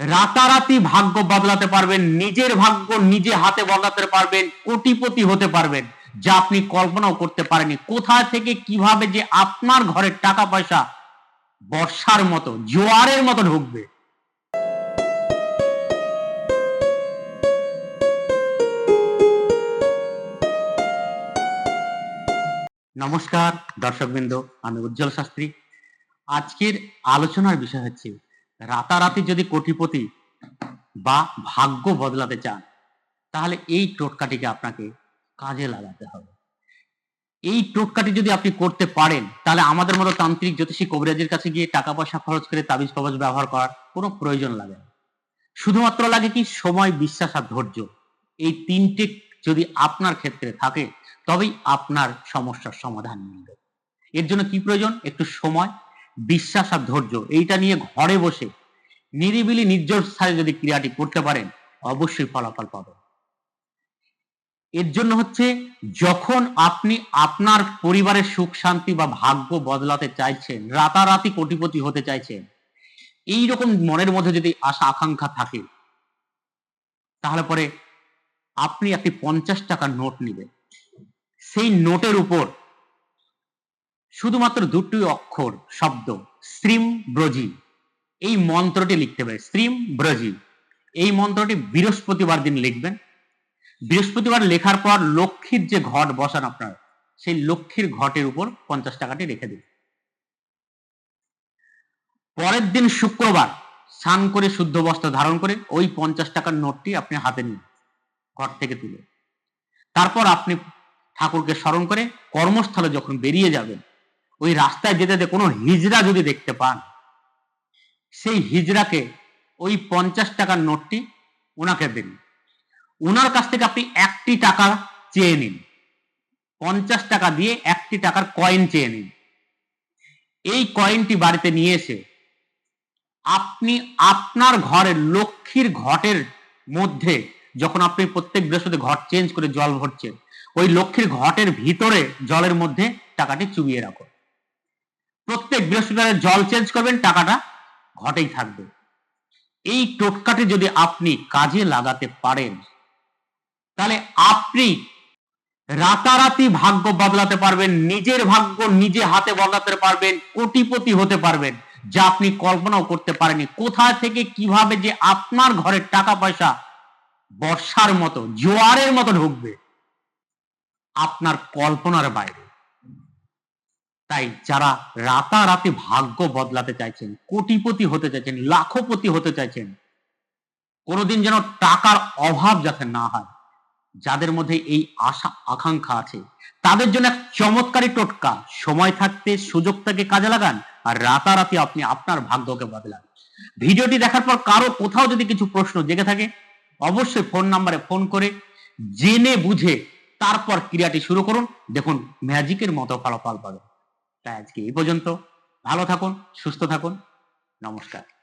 রাতারাতি ভাগ্য বদলাতে পারবেন, নিজের ভাগ্য নিজে হাতে বদলাতে পারবেন, কোটিপতি হতে পারবেন, যা আপনি কল্পনাও করতে পারেনি কোথা থেকে কীভাবে যে আপনার ঘরের টাকা পয়সা বর্ষার মতো, জোয়ারের মতো ঢুকবে। নমস্কার, দর্শকবৃন্দ, আমি উজ্জ্বল শাস্ত্রী। আজকের আলোচনার বিষয় হচ্ছে রাতারাতি যদি কোটিপতি বা ভাগ্য বদলাতে চান, তাহলে এই টোটকাটিকে আপনাকে কাজে লাগাতে হবে। এই টোটকাটি যদি আপনি করতে পারেন, তাহলে আমাদের মতো তান্ত্রিক জ্যোতিষী কবিরাজের কাছে গিয়ে টাকা পয়সা খরচ করে তাবিজ কবজ ব্যবহার করার কোনো প্রয়োজন লাগে না। শুধুমাত্র লাগে কি সময়, বিশ্বাস আর ধৈর্য। এই তিনটে যদি আপনার ক্ষেত্রে থাকে, তবেই আপনার সমস্যার সমাধান মিলবে। এর জন্য কি প্রয়োজন? একটু সময় বিশ্বাস আর ধৈর্য, এইটা নিয়ে ঘরে বসে নিরিবিলি নির্জন স্থানে যদি ক্রিয়াটি করতে পারেন, অবশ্যই ফলাফল পাবেন। এর জন্য হচ্ছে যখন আপনি আপনার পরিবারের সুখ, শান্তি বা ভাগ্য বদলাতে চাইছেন, রাতারাতি কোটিপতি হতে চাইছেন এই রকম মনের মধ্যে যদি আশা, আকাঙ্ক্ষা থাকে, তাহলে পরে আপনি একটি পঞ্চাশ টাকার নোট নেবেন। সেই নোটের উপর শুধুমাত্র দুটি অক্ষর, শব্দ শ্রীম ব্রজি। এই মন্ত্রটি লিখতে হবে শ্রীম ব্রজি। এই মন্ত্রটি বৃহস্পতিবার দিন লিখবেন। বৃহস্পতিবার লেখার পর লক্ষ্মীর যে ঘট বসান আপনার, সেই লক্ষ্মীর ঘটের উপর পঞ্চাশ টাকাটি রেখে দিন। পরের দিন শুক্রবার, স্নান করে শুদ্ধ বস্ত্র ধারণ করে ওই পঞ্চাশ টাকার নোটটি আপনি হাতে নিন, ঘর থেকে তুলে। তারপর আপনি ঠাকুরকে স্মরণ করে কর্মস্থলে যখন বেরিয়ে যাবেন ওই রাস্তায় যেতে যেতে কোনো হিজড়া যদি দেখতে পান, সেই হিজড়াকে ওই পঞ্চাশ টাকার নোটটি ওনাকে দিন। ওনার কাছ থেকে আপনি একটি টাকা চেয়ে নিন। পঞ্চাশ টাকা দিয়ে একটি টাকার কয়েন চেয়ে নিন। এই কয়েনটি বাড়িতে নিয়ে এসে আপনি আপনার ঘরের লক্ষ্মীর ঘটের মধ্যে যখন আপনি প্রত্যেক বৃহস্পতি ঘট চেঞ্জ করে জল ভরছেন, ওই লক্ষ্মীর ঘটের ভিতরে জলের মধ্যে টাকাটি চুবিয়ে রাখুন। প্রত্যেক বৃহস্পতিবার জল চেঞ্জ করবেন, টাকাটা ঘটেই থাকবে। এই টোটকাটি যদি আপনি কাজে লাগাতে পারেন, তাহলে আপনি রাতারাতি ভাগ্য বদলাতে পারবেন, নিজের ভাগ্য নিজে হাতে বদলাতে পারবেন, কোটিপতি হতে পারবেন, যা আপনি কল্পনাও করতে পারেনি কোথা থেকে কীভাবে যে আপনার ঘরের টাকা পয়সা বর্ষার মতো, জোয়ারের মতো ঢুকবে, আপনার কল্পনার বাইরে। তাই যারা রাতারাতি ভাগ্য বদলাতে চাইছেন, কোটিপতি হতে চাইছেন, লাখপতি হতে চাইছেন, কোনোদিন যেন টাকার অভাব যাতে না হয়, যাদের মধ্যে এই আশা, আকাঙ্ক্ষা আছে, তাদের জন্য এক চমৎকারী টোটকা। সময় থাকতে সুযোগটাকে কাজে লাগান আর রাতারাতি আপনি আপনার ভাগ্যকে বদলান। ভিডিওটি দেখার পর কারও কোথাও যদি কিছু প্রশ্ন জেগে থাকে, অবশ্যই ফোন নাম্বারে ফোন করে জেনে বুঝে তারপর ক্রিয়াটি শুরু করুন। দেখুন, ম্যাজিকের মতো ফলাফল পাবেন। তাই আজকে এই পর্যন্ত। ভালো থাকুন সুস্থ থাকুন। নমস্কার।